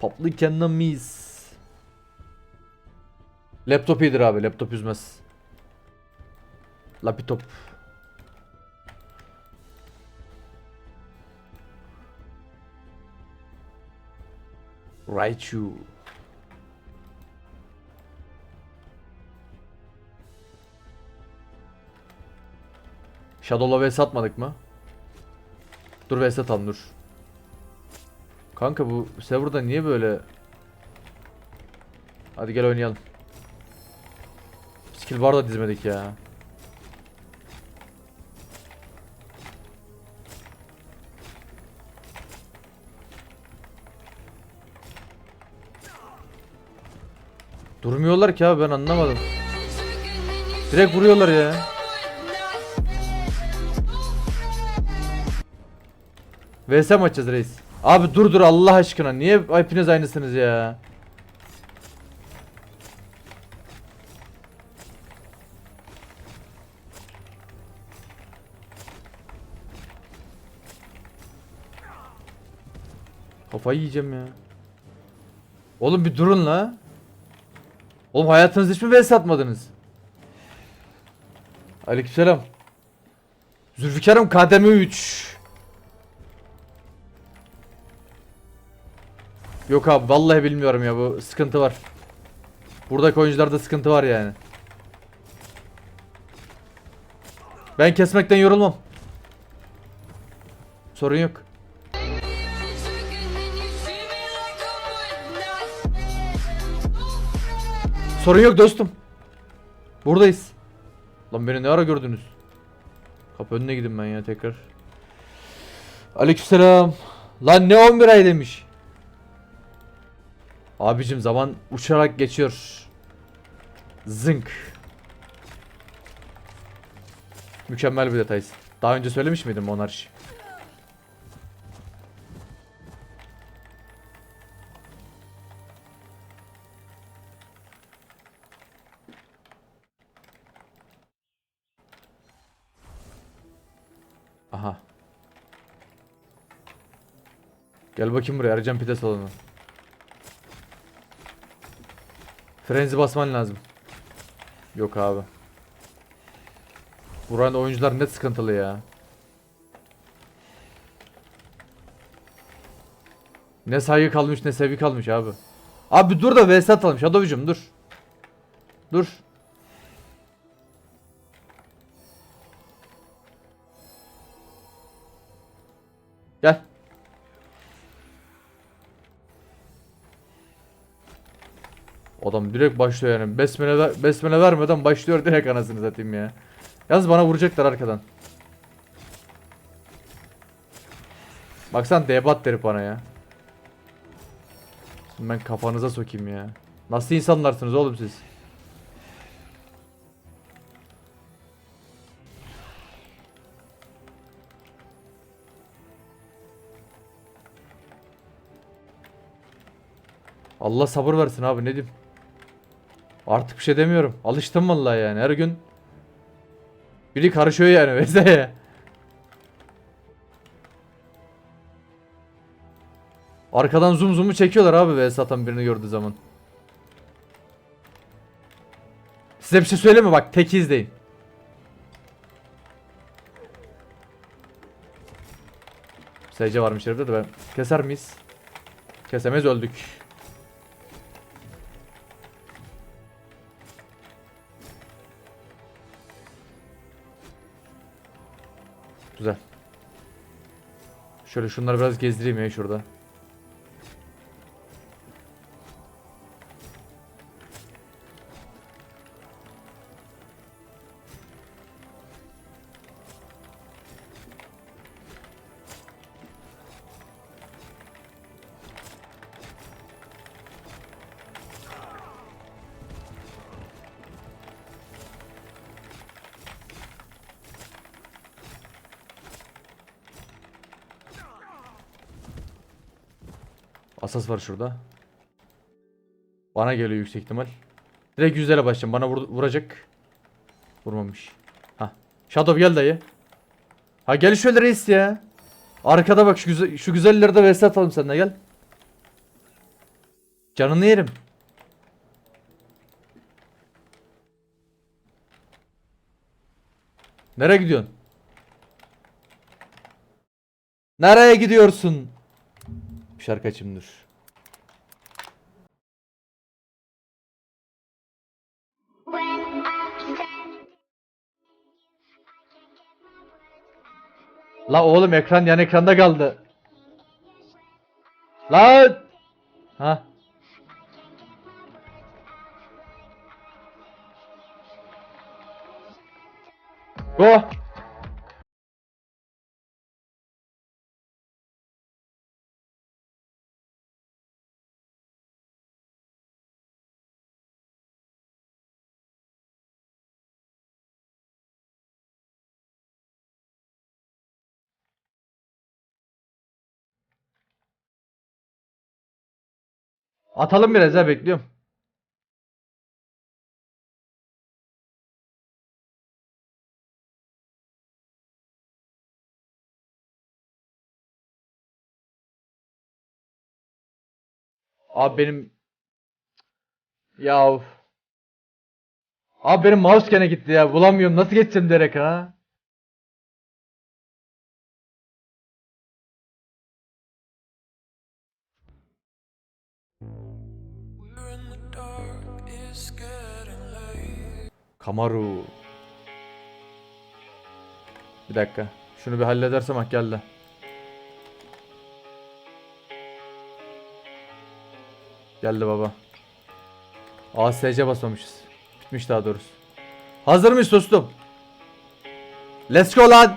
Public enemies. Laptop iyidir abi. Laptop üzmez. Laptop. You. Shadow'la vs atmadık mı? Dur vs atalım dur. Kanka bu serverda niye böyle? Hadi gel oynayalım. Skill bar da dizmedik ya. Durmuyorlar ki abi ben anlamadım. Direkt vuruyorlar ya. VS mi açacağız reis? Abi dur dur Allah aşkına niye hepiniz aynısınız ya? Kafayı yiyeceğim ya. Oğlum bir durun la. Oğlum hayatınızda hiç mi VS atmadınız? Aleykümselam. Zülfikar'ım kademe 3. Yok abi vallahi bilmiyorum ya bu sıkıntı var. Buradaki oyuncularda sıkıntı var yani. Ben kesmekten yorulmam. Sorun yok. Sorun yok dostum. Buradayız. Lan beni ne ara gördünüz? Kapı önüne gidin ben ya tekrar. Aleykümselam. Lan ne 11 ay demiş. Abicim zaman uçarak geçiyor. Zınk. Mükemmel bir detay. Daha önce söylemiş miydim monarşi? Aha. Gel bakayım buraya Ercan pide salonu. Frenzi basman lazım. Yok abi. Buranın oyuncular net sıkıntılı ya. Ne saygı kalmış ne sevgi kalmış abi. Abi dur da vs atalım Shadow'cum dur. Dur. Gel. Adam direkt başlıyor yani. Besmele, ver- besmele vermeden başlıyor direkt anasını satayım ya. Yalnız bana vuracaklar arkadan. Baksan debat derip bana ya. Şimdi ben kafanıza sokayım ya. Nasıl insanlarsınız oğlum siz? Allah sabır versin abi ne diyeyim. Artık bir şey demiyorum. Alıştım vallahi yani her gün. Biri karışıyor yani vesaire. Arkadan zoom zoom'u çekiyorlar abi ve satan birini gördüğü zaman. Size bir şey söyleyeyim mi? Bak tek izleyin. SC varmış herifde de ben keser miyiz? Kesemez öldük. Güzel. Şöyle şunları biraz gezdireyim ya şurada. Asas var şurada. Bana geliyor yüksek ihtimal. Direkt yüzlere başlayacağım. Bana vur- vuracak. Vurmamış. Ha. Shadow gel dayı. Ha gel şöyle reis ya. Arkada bak şu güzel şu güzelleri de vs atalım seninle gel. Canını yerim. Nereye gidiyorsun? Nereye gidiyorsun? Bir şarkı açayım dur. La oğlum ekran yan ekranda kaldı. Lan! Ha? Go! Atalım biraz ha bekliyorum. Abi benim ya. Abi benim mouse gene gitti ya. Bulamıyorum. Nasıl geçeceğim direkt ha? Kamaru. Bir dakika. Şunu bir halledersem hak geldi. Baba. ASC basmamışız. Bitmiş daha doğrusu. Hazır mıyız dostum? Let's go lan.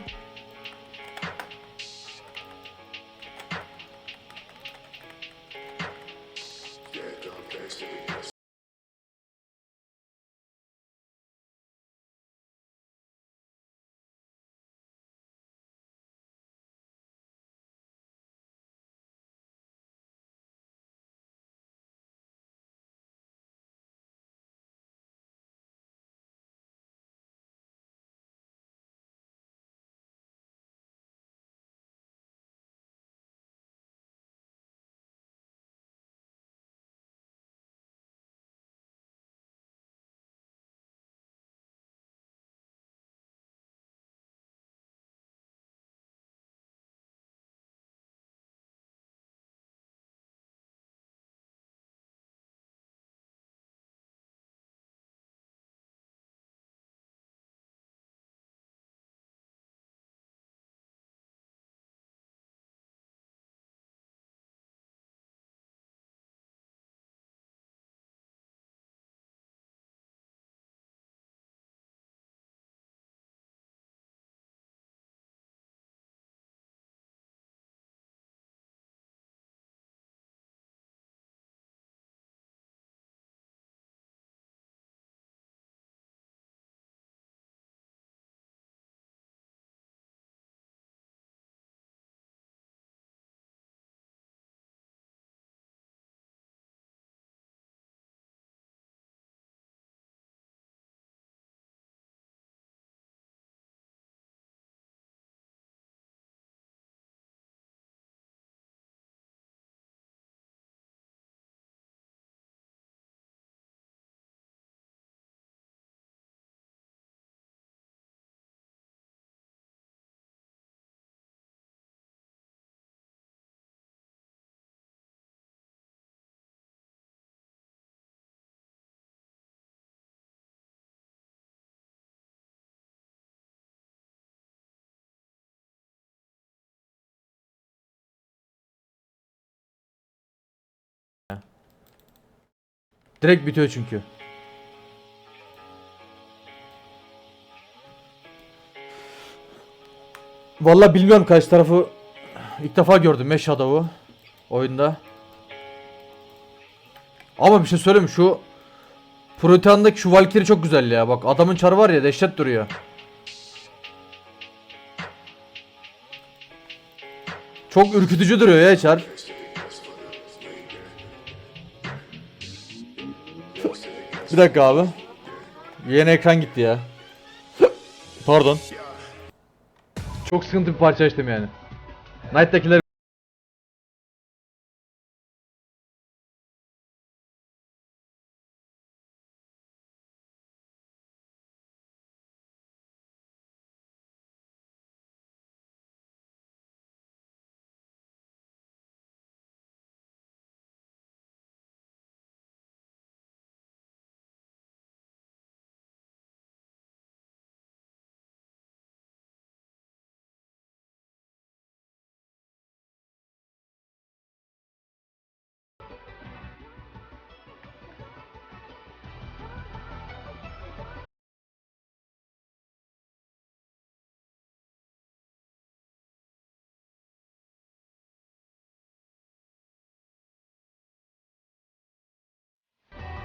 Direkt bitiyor çünkü. Vallahi bilmiyorum kaç tarafı ilk defa gördüm ya Shadow'u oyunda. Ama bir şey söyleyeyim şu Protean'daki şu Valkyrie çok güzel ya. Bak adamın çarı var ya dehşet duruyor. Çok ürkütücü duruyor ya çar. Bir dakika abi. Yeni ekran gitti ya. Pardon. Çok sıkıntı bir parça açtım yani. Knight'takiler